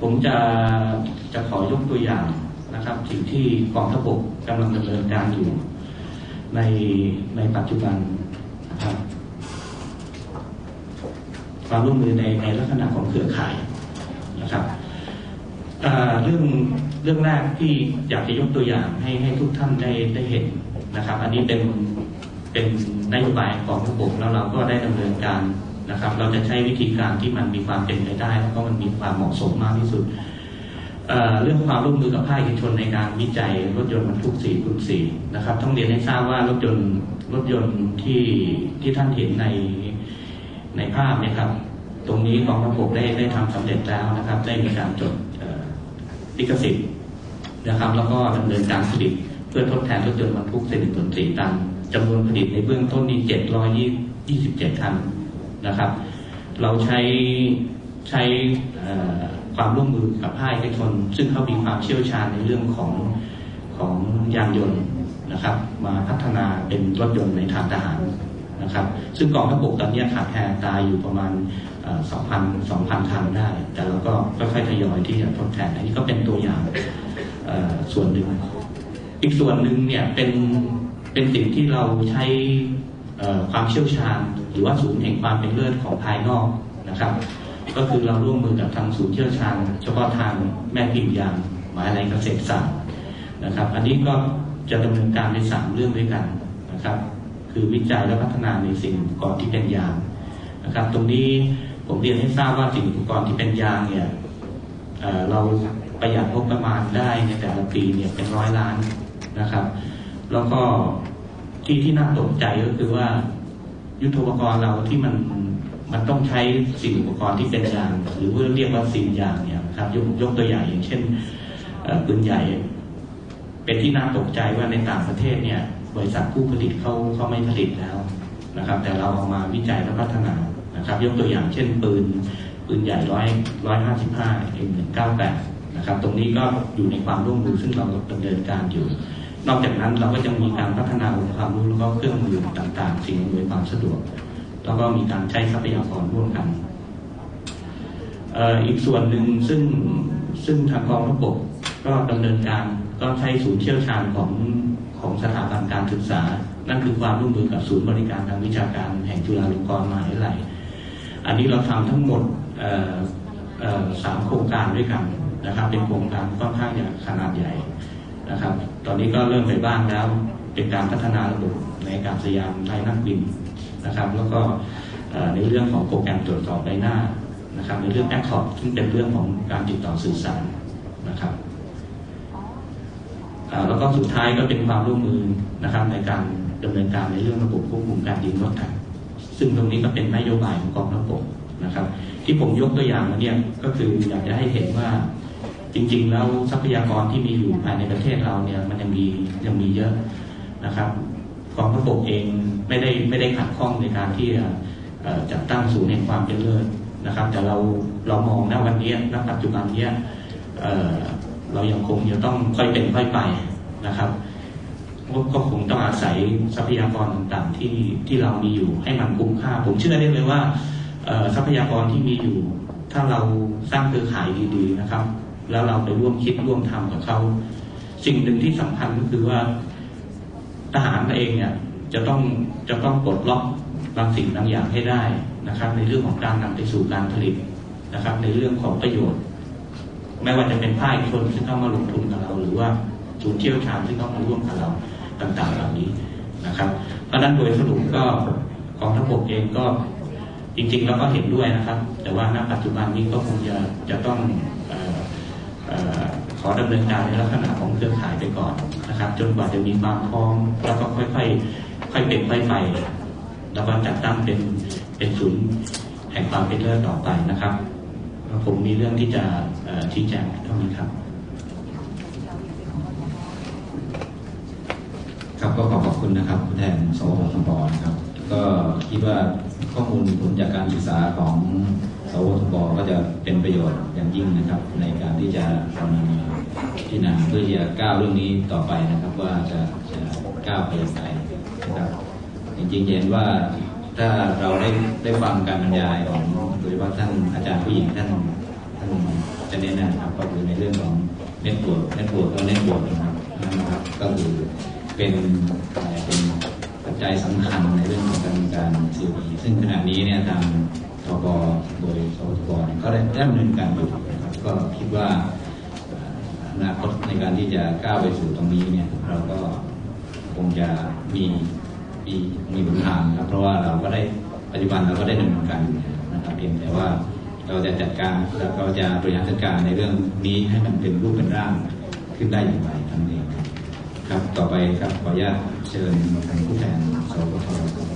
ผมจะจะขอยกตัวอย่างนะครับสิ่งที่กองทัพบกกำลังดำเนินการอยู่ในในปัจจุบันนะครับความร่วมมือในในลักษณะของเครือข่ายนะครับเรื่องเรื่องแรกที่อยากจะยกตัวอย่างให้ให้ทุกท่านได้ได้เห็นนะครับ อันนี้เป็นเป็นนโยบายของระบบแล้วเราก็ได้ดำเนินการ นะครับ เราจะใช้วิธีการที่มันมีความเป็นไปได้ แล้วก็มันมีความเหมาะสมมากที่สุดเเรื่องความร่วมมือกับภาคเอกชนในการวิจัยรถยนต์บรรทุก4คูณ4นะครับต้องเรียนให้ทราบว่ารถยนต์รถยนต์ที่ที่ท่านเห็นในในภาพเนี่ยครับ ตรงนี้กองทัพบกได้ได้ทำสำเร็จแล้วนะครับ ได้มีการจดลิขสิทธิ์นะครับ แล้วก็ดำเนินการผลิตเพื่อทดแทนรถยนต์บรรทุก4.4ตันจำนวนผลิตในเบื้องต้นนี้727คัน นะครับ เราใช้ใช้ความร่วมมือกับภาคเอกชน ซึ่งเขามีความเชี่ยวชาญในเรื่องของของยานยนต์นะครับ มาพัฒนาเป็นรถยนต์ในทางทหารนะครับ ซึ่งกองทัพบกตอนนี้ขาดแคลนตายอยู่ประมาณสองพันสองพันคันได้ แต่เราก็ค่อยๆทยอยที่จะทดแทนอันนี้ก็เป็นตัวอย่างส่วนหนึ่ง อีกส่วนหนึ่งเนี่ยเป็นเป็นสิ่งที่เราใช้ความเชี่ยวชาญ รือว่าศูนย์แห่งความเป็นเลิศของภายนอกนะครับ ก็คือเราร่วมมือกับทางศูนย์เชี่ยวชาญเฉพาะทางแม่พิมพ์ยางมหาลัยเกษตรศาสตร์นะครับ อันนี้ก็จะดำเนินการในสามเรื่องด้วยกันนะครับ คือวิจัยและพัฒนาในสิ่งอุปกรณ์ที่เป็นยางนะครับ ตรงนี้ผมเรียนให้ทราบว่าสิ่งอุปกรณ์ที่เป็นยางเนี่ยเเราประหยัดงบประมาณได้ในแต่ละปีเนี่ยเป็นร้อยล้านนะครับ แล้วก็ที่ที่น่าตกใจก็คือว่า ยุทโธปกรณ์เราที่มันมันต้องใช้สิ่งอุปกรณ์ที่เป็นยาง หรือว่าเรียกว่าสิ่งยางเนี่ยนะครับยกยกตัวอย่างอย่างเช่นปืนใหญ่ เป็นที่น่าตกใจว่าในต่างประเทศเนี่ยบริษัทผู้ผลิตเขาเขาไม่ผลิตแล้วนะครับ แต่เราเอามาวิจัยและพัฒนานะครับ ยกตัวอย่างเช่นปืนปืนใหญ่ร้อยร้อยห้าสิบห้าเอ็มหนึ่งเก้าแปดนะครับ ตรงนี้ก็อยู่ในความร่วมมือซึ่งเราดำเนินการอยู่ นอกจากนั้นเราก็จะมีการพัฒนาองค์ความรู้แล้วก็เครื่องมือต่าง ๆ สิ่งอำนวยความสะดวก แล้วก็มีการใช้ทรัพยากรร่วมกันอีกส่วนหนึ่งซึ่งซึ่งทางกองทัพบกก็ดำเนินการก็ใช้ศูนย์เชี่ยวชาญของของสถาบันการศึกษา นั่นคือความร่วมมือกับศูนย์บริการทางวิชาการแห่งจุฬาลงกรณ์มหาวิทยาลัย อันนี้เราทำทั้งหมดสามโครงการด้วยกันนะครับ เป็นโครงการค่อนข้างขนาดใหญ่ นะครับ ตอนนี้ก็เริ่มไปบ้างแล้ว เป็นการพัฒนาระบบในการสยามไทยนักบินนะครับ แล้วก็ในเรื่องของโปรแกรมตรวจสอบใบหน้านะครับ ในเรื่องแอคคอร์ดซึ่งเป็นเรื่องของการติดต่อสื่อสารนะครับแล้วก็สุดท้ายก็เป็นความร่วมมือนะครับ ในการดำเนินการในเรื่องระบบควบคุมการยิงรถถังซึ่งตรงนี้ก็เป็นนโยบายของกองทัพบกนะครับ ที่ผมยกตัวอย่างมาเนี่ยก็คืออยากจะให้เห็นว่า จริง ๆ แล้วทรัพยากรที่มีอยู่ภายในประเทศเราเนี่ยมันยังมียังมีเยอะนะครับกองทัพบกเองไม่ได้ไม่ได้ขัดข้องในการที่จะจัดตั้งศูนย์แห่งความเป็นเลิศนะครับ แต่เราเรามองณวันนี้ณปัจจุบันเนี้ยเรายังคงจะต้องค่อยเป็นค่อยไปนะครับก็คงต้องอาศัยทรัพยากรต่างๆที่ที่เรามีอยู่ให้มันคุ้มค่า ผมเชื่อได้เลยว่าทรัพยากรที่มีอยู่ ถ้าเราสร้างเครือข่ายดีๆนะครับ แล้วเราไปร่วมคิดร่วมทำกับเขาสิ่งหนึ่งที่สำคัญก็คือว่าทหารเองเนี่ยจะต้องจะต้องปลดล็อกบางสิ่งบางอย่างให้ได้นะครับ ในเรื่องของการนำไปสู่การผลิตนะครับ ในเรื่องของประโยชน์ ไม่ว่าจะเป็นภาคเอกชนที่เข้ามาลงทุนกับเรา หรือว่าศูนย์เชี่ยวชาญที่เข้ามาร่วมกับเราต่าง ๆ เหล่านี้นะครับ เพราะนั้นโดยสรุปก็กองทัพบกเองก็จริงๆแล้วก็เห็นด้วยนะครับ แต่ว่าณปัจจุบันนี้ก็คงจะจะต้อง อขอดำเนินการในลักษณะของเครือข่ายไปก่อนนะครับ จนกว่าจะมีความพร้อมแล้วก็ค่อยๆค่อยเป็นค่อยไปแล้วก็จัดตั้งเป็นเป็นศูนย์แห่งความเป็นเลิศต่อไปนะครับผมมีเรื่องที่จะชี้แจงเท่านี้ครับครับก็ขอขอบคุณนะครับผู้แทนสวทบนะครับ ก็คิดว่าข้อมูลผลจากการศึกษาของ วทบก็จะเป็นประโยชน์อย่างยิ่งนะครับ ในการที่จะทำพิจารณาเพื่อที่จะก้าวเรื่องนี้ต่อไปนะครับ ว่าจะจะก้าวไปอย่างไรนะครับจริงๆเห็นว่าถ้าเราได้ได้ฟังการบรรยายของโดยเฉพาะท่านอาจารย์ผู้หญิงท่านท่านจะเน้นนะครับก็คือในเรื่องของเน็ตบวกเน็ตบวกก็เน็ตบวกนะครับนะครับ ก็คือเป็นเป็นปัจจัยสำคัญในเรื่องของการการ COP ซึ่งขณะนี้เนี่ยทาง ทบโดยสวทบก็ได้ดำเนินการอยู่นะครับก็คิดว่าอนาคตในการที่จะก้าวไปสู่ตรงนี้เนี่ยเราก็คงจะมีมีมีหนทางนครับเพราะว่าเราก็ได้ปัจจุบันเราก็ได้ดำเนินการนะครับเพียงแต่ว่าเราจะจัดการเราจะบริหารจัดการในเรื่องนี้ให้มันเป็นรูปเป็นร่างขึ้นได้อย่างไรทั้งนี้ครับครับต่อไปครับขออนุญาตเชิญทางผู้แทนสวทครับ